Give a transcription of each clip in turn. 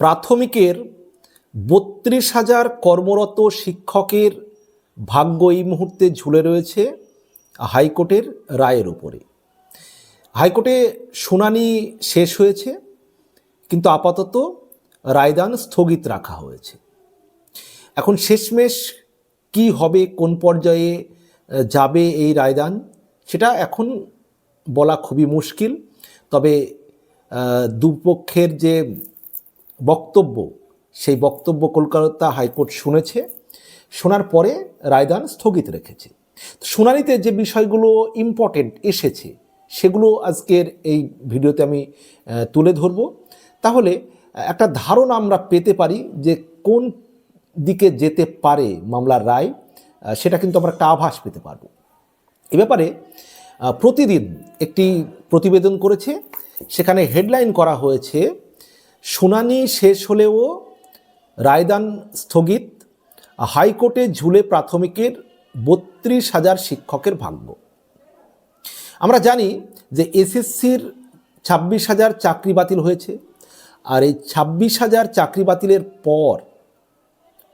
প্রাথমিকের বত্রিশ হাজার কর্মরত শিক্ষকের ভাগ্য এই মুহূর্তে ঝুলে রয়েছে হাইকোর্টের রায়ের উপরে। হাইকোর্টে শুনানি শেষ হয়েছে, কিন্তু আপাতত রায়দান স্থগিত রাখা হয়েছে। এখন শেষমেশ কি হবে, কোন পর্যায়ে যাবে এই রায়দান, সেটা এখন বলা খুবই মুশকিল। তবে দুপক্ষের যে বক্তব্য, সেই বক্তব্য কলকাতা হাইকোর্ট শুনেছে। শোনার পরে রায়দান স্থগিত রেখেছে। শুনানিতে যে বিষয়গুলো ইম্পর্টেন্ট এসেছে, সেগুলো আজকের এই ভিডিওতে আমি তুলে ধরব। তাহলে, একটা ধারণা আমরা পেতে পারি যে কোন দিকে যেতে পারে মামলার রায় সেটা কিন্তু আমরা একটা আভাস পেতে পারব। এ ব্যাপারে প্রতিদিন একটি প্রতিবেদন করেছে। সেখানে হেডলাইন করা হয়েছে শুনানি শেষ হলেও রায়দান স্থগিত, হাইকোর্টে ঝুলে প্রাথমিকের বত্রিশ হাজার শিক্ষকের ভাগ্য। আমরা জানি যে এসএসসির ছাব্বিশ হাজার চাকরি বাতিল হয়েছে, আর এই ছাব্বিশ হাজার চাকরি বাতিলের পর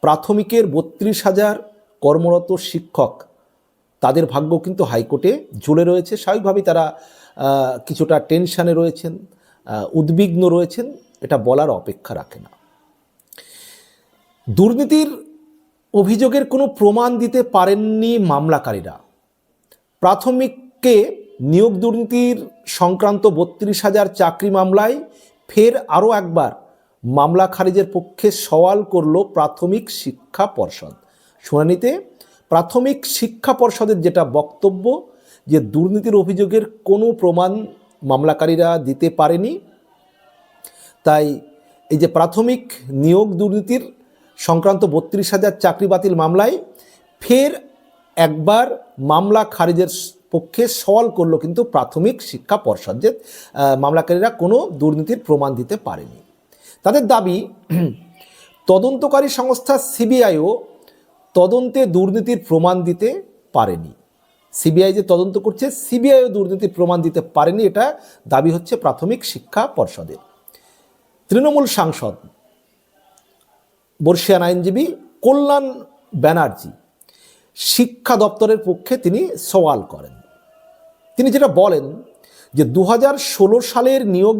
প্রাথমিকের বত্রিশ হাজার কর্মরত শিক্ষক, তাদের ভাগ্য কিন্তু হাইকোর্টে ঝুলে রয়েছে। স্বাভাবিকভাবেই তারা কিছুটা টেনশানে রয়েছেন উদ্বিগ্ন রয়েছেন। এটা বলার অপেক্ষা রাখে না। দুর্নীতির অভিযোগের কোনো প্রমাণ দিতে পারেননি মামলাকারীরা। প্রাথমিককে নিয়োগ দুর্নীতির সংক্রান্ত বত্রিশ হাজার চাকরি মামলায় ফের আরও একবার মামলা খারিজের পক্ষে সওয়াল করল প্রাথমিক শিক্ষা পর্ষদ। শুনানিতে প্রাথমিক শিক্ষা পর্ষদের যেটা বক্তব্য যে দুর্নীতির অভিযোগের কোনো প্রমাণ মামলাকারীরা দিতে পারেনি তাই এই যে প্রাথমিক নিয়োগ দুর্নীতির সংক্রান্ত বত্রিশ হাজার চাকরি বাতিল মামলায় ফের একবার মামলা খারিজের পক্ষে সওয়াল করল কিন্তু প্রাথমিক শিক্ষা পর্ষদ যে মামলাকারীরা কোনো দুর্নীতির প্রমাণ দিতে পারেনি। তাদের দাবি, তদন্তকারী সংস্থা সিবিআইও তদন্তে দুর্নীতির প্রমাণ দিতে পারেনি। সিবিআই যে তদন্ত করছে, সিবিআইও দুর্নীতির প্রমাণ দিতে পারেনি, এটা দাবি হচ্ছে প্রাথমিক শিক্ষা পর্ষদের। তৃণমূল সাংসদ, বর্ষিয়ান আইনজীবী কল্যাণ ব্যানার্জি শিক্ষা দপ্তরের পক্ষে তিনি সওয়াল করেন। তিনি যেটা বলেন যে দু হাজার ষোলো সালের নিয়োগ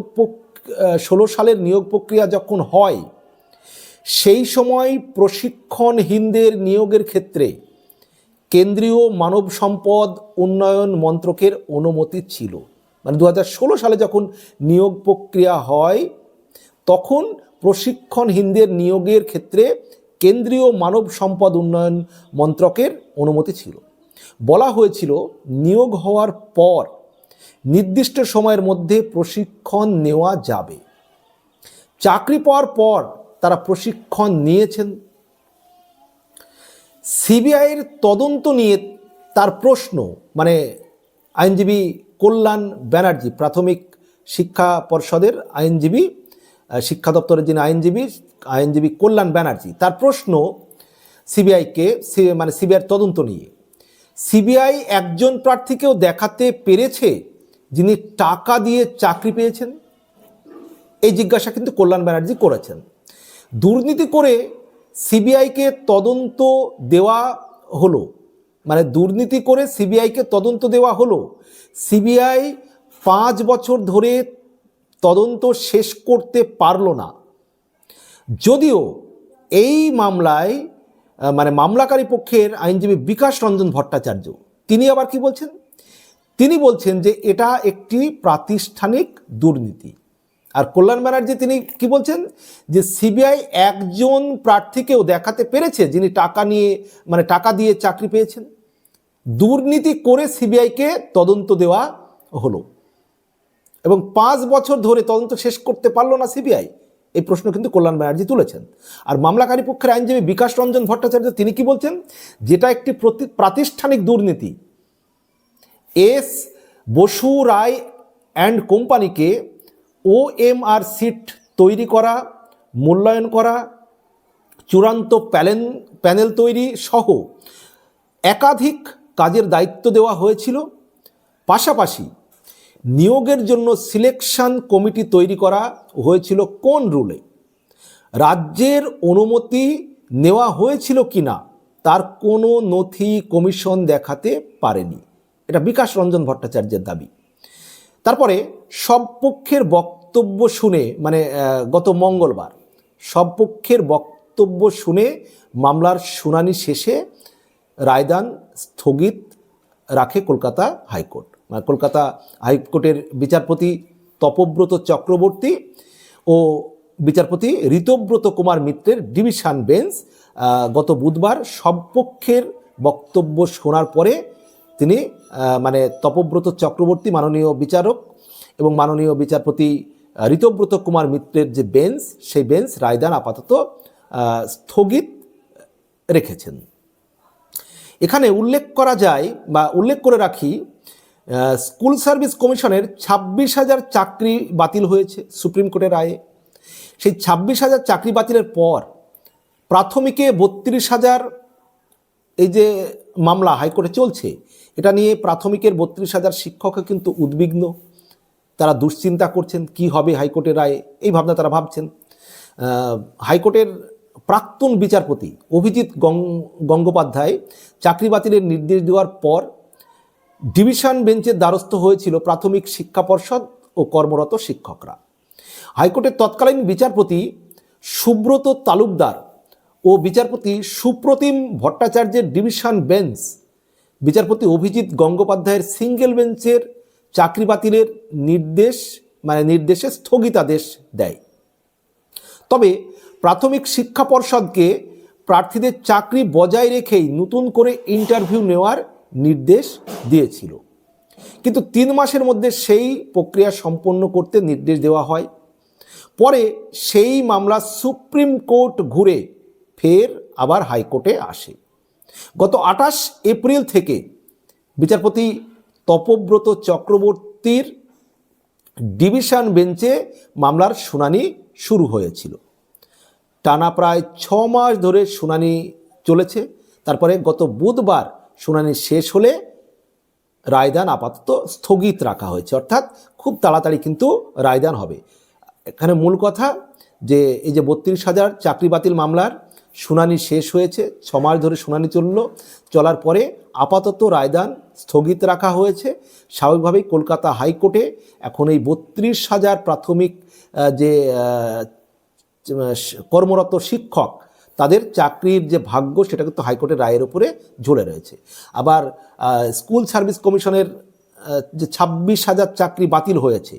ষোলো সালের নিয়োগ প্রক্রিয়া যখন হয়, সেই সময় প্রশিক্ষণহীনদের নিয়োগের ক্ষেত্রে কেন্দ্রীয় মানব সম্পদ উন্নয়ন মন্ত্রকের অনুমতি ছিল। মানে দু হাজার ষোলো সালে যখন নিয়োগ প্রক্রিয়া হয় তখন প্রশিক্ষণহীনদের নিয়োগের ক্ষেত্রে কেন্দ্রীয় মানব সম্পদ উন্নয়ন মন্ত্রকের অনুমতি ছিল। বলা হয়েছিল, নিয়োগ হওয়ার পর নির্দিষ্ট সময়ের মধ্যে প্রশিক্ষণ নেওয়া যাবে। চাকরি পাওয়ার পর তারা প্রশিক্ষণ নিয়েছেন। সিবিআইয়ের তদন্ত নিয়ে তার প্রশ্ন মানে আইনজীবী কল্যাণ ব্যানার্জি, প্রাথমিক শিক্ষা পর্ষদের আইনজীবী শিক্ষা দপ্তরের যিনি আইনজীবী আইনজীবী কল্যাণ ব্যানার্জি, তার প্রশ্ন সিবিআইকে মানে সিবিআইয়ের তদন্ত নিয়ে। সিবিআই একজন প্রার্থীকেও দেখাতে পেরেছে যিনি টাকা দিয়ে চাকরি পেয়েছেন? এই জিজ্ঞাসা কিন্তু কল্যাণ ব্যানার্জি করেছেন। দুর্নীতি করে সিবিআইকে তদন্ত দেওয়া হলো। মানে দুর্নীতি করে সিবিআইকে তদন্ত দেওয়া হলো। সিবিআই পাঁচ বছর ধরে তদন্ত শেষ করতে পারল না। যদিও এই মামলায় মানে মামলাকারী পক্ষের আইনজীবী বিকাশ রঞ্জন ভট্টাচার্য, তিনি আবার কি বলছেন? তিনি বলছেন যে এটা একটি প্রাতিষ্ঠানিক দুর্নীতি। আর কল্যাণ ব্যানার্জি তিনি কি বলছেন? যে সিবিআই একজন প্রার্থীকেও দেখাতে পেরেছে যিনি টাকা নিয়ে মানে টাকা দিয়ে চাকরি পেয়েছেন। দুর্নীতি করে সিবিআইকে তদন্ত দেওয়া হলো। এবং পাঁচ বছর ধরে তদন্ত শেষ করতে পারল না সিবিআই, এই প্রশ্ন কিন্তু কল্যাণ ব্যানার্জি তুলেছেন। আর মামলাকারী পক্ষের আইনজীবী বিকাশ রঞ্জন ভট্টাচার্য, তিনি কি বলছেন? যেটা একটি প্রতি- প্রাতিষ্ঠানিক দুর্নীতি, এস বসু রায় অ্যান্ড কোম্পানিকে ও এম আর সিট তৈরি করা, মূল্যায়ন করা, চূড়ান্ত প্যালেন, প্যানেল তৈরি সহ একাধিক কাজের দায়িত্ব দেওয়া হয়েছিল। পাশাপাশি নিয়োগের জন্য সিলেকশন কমিটি তৈরি করা হয়েছিল কোন রুলে রাজ্যের অনুমতি নেওয়া হয়েছিল কিনা তার কোনো নথি কমিশন দেখাতে পারেনি। এটা বিকাশ রঞ্জন ভট্টাচার্যের দাবি। তারপরে সব পক্ষের বক্তব্য শুনে মানে গত মঙ্গলবার সব পক্ষের বক্তব্য শুনে মামলার শুনানি শেষে রায়দান স্থগিত রাখে কলকাতা হাইকোর্ট। কলকাতা হাইকোর্টের বিচারপতি তপব্রত চক্রবর্তী ও বিচারপতি ঋতব্রত কুমার মিত্রের ডিভিশন বেঞ্চ গত বুধবার সব পক্ষের বক্তব্য শোনার পরে তিনি মানে তপব্রত চক্রবর্তী মাননীয় বিচারক এবং মাননীয় বিচারপতি ঋতব্রত কুমার মিত্রের যে বেঞ্চ, সেই বেঞ্চ রায়দান আপাতত স্থগিত রেখেছেন। এখানে উল্লেখ করা যায় বা উল্লেখ করে রাখি স্কুল সার্ভিস কমিশনের ছাব্বিশ হাজার চাকরি বাতিল হয়েছে সুপ্রিম কোর্টের রায়ে। সেই ছাব্বিশ হাজার চাকরি বাতিলের পর প্রাথমিকে বত্রিশ হাজার এই যে মামলা হাইকোর্টে চলছে, এটা নিয়ে প্রাথমিকের বত্রিশ হাজার শিক্ষকও কিন্তু উদ্বিগ্ন। তারা দুশ্চিন্তা করছেন, কি হবে হাইকোর্টের রায়ে, এই ভাবনা তারা ভাবছেন। হাইকোর্টের প্রাক্তন বিচারপতি অভিজিৎ গঙ্গোপাধ্যায় চাকরি বাতিলের নির্দেশ দেওয়ার পর ডিভিশন বেঞ্চের দ্বারস্থ হয়েছিল প্রাথমিক শিক্ষা পর্ষদ ও কর্মরত শিক্ষকরা। হাইকোর্টের তৎকালীন বিচারপতি সুব্রত তালুকদার ও বিচারপতি সুপ্রতিম ভট্টাচার্যের ডিভিশন বেঞ্চ, বিচারপতি অভিজিৎ গঙ্গোপাধ্যায়ের সিঙ্গেল বেঞ্চের চাকরি বাতিলের নির্দেশ মানে নির্দেশে স্থগিতাদেশ দেয়। তবে প্রাথমিক শিক্ষা পর্ষদকে প্রার্থীদের চাকরি বজায় রেখেই নতুন করে ইন্টারভিউ নেওয়ার নির্দেশ দিয়েছিল। কিন্তু তিন মাসের মধ্যে সেই প্রক্রিয়া সম্পন্ন করতে নির্দেশ দেওয়া হয়। পরে সেই মামলা সুপ্রিম কোর্ট ঘুরে ফের আবার হাইকোর্টে আসে। গত আঠাশ এপ্রিল থেকে বিচারপতি তপব্রত চক্রবর্তীর ডিভিশন বেঞ্চে মামলার শুনানি শুরু হয়েছিল। টানা প্রায় ছ মাস ধরে শুনানি চলেছে। তারপরে গত বুধবার শুনানি শেষ হলে রায়দান আপাতত স্থগিত রাখা হয়েছে। অর্থাৎ খুব তাড়াতাড়ি কিন্তু রায়দান হবে। এখানে মূল কথা যে এই যে বত্রিশ হাজার চাকরি বাতিল মামলার শুনানি শেষ হয়েছে, ছ মাস ধরে শুনানি চলল। চলার পরে আপাতত রায়দান স্থগিত রাখা হয়েছে। স্বাভাবিকভাবেই কলকাতা হাইকোর্টে এখন এই বত্রিশ হাজার প্রাথমিক যে কর্মরত শিক্ষক তাদের চাকরির যে ভাগ্য সেটা কিন্তু হাইকোর্টের রায়ের উপরে ঝুলে রয়েছে। আবার স্কুল সার্ভিস কমিশনের যে ছাব্বিশ হাজার চাকরি বাতিল হয়েছে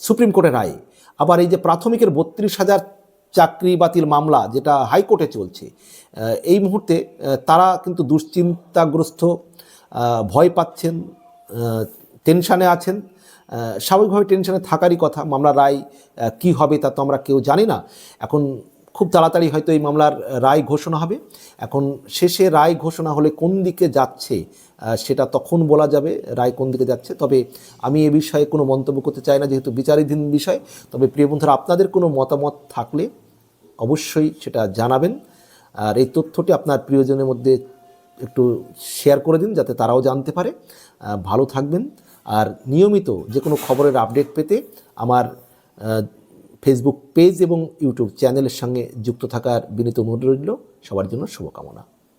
সুপ্রিম কোর্টের রায়ে, আবার এই যে প্রাথমিকের বত্রিশ হাজার চাকরি বাতিল মামলা যেটা হাইকোর্টে চলছে এই মুহূর্তে তারা কিন্তু দুশ্চিন্তাগ্রস্ত ভয় পাচ্ছেন টেনশানে আছেন স্বাভাবিকভাবে টেনশানে থাকারই কথা। মামলার রায় কি হবে তা তো আমরা কেউ জানি না। এখন খুব তাড়াতাড়ি হয়তো এই মামলার রায় ঘোষণা হবে। এখন শেষে রায় ঘোষণা হলে কোন দিকে যাচ্ছে সেটা তখন বলা যাবে রায় কোন দিকে যাচ্ছে। তবে আমি এ বিষয়ে কোনো মন্তব্য করতে চাই না, যেহেতু বিচারাধীন বিষয়। তবে প্রিয় বন্ধুরা, আপনাদের কোনো মতামত থাকলে অবশ্যই সেটা জানাবেন। আর এই তথ্যটি আপনার প্রিয়জনের মধ্যে একটু শেয়ার করে দিন, যাতে তারাও জানতে পারে। ভালো থাকবেন। আর নিয়মিত যে কোনো খবরের আপডেট পেতে আমার ফেসবুক পেজ এবং ইউটিউব চ্যানেলের সঙ্গে যুক্ত থাকার বিনীত অনুরোধ রইল। সবার জন্য শুভকামনা।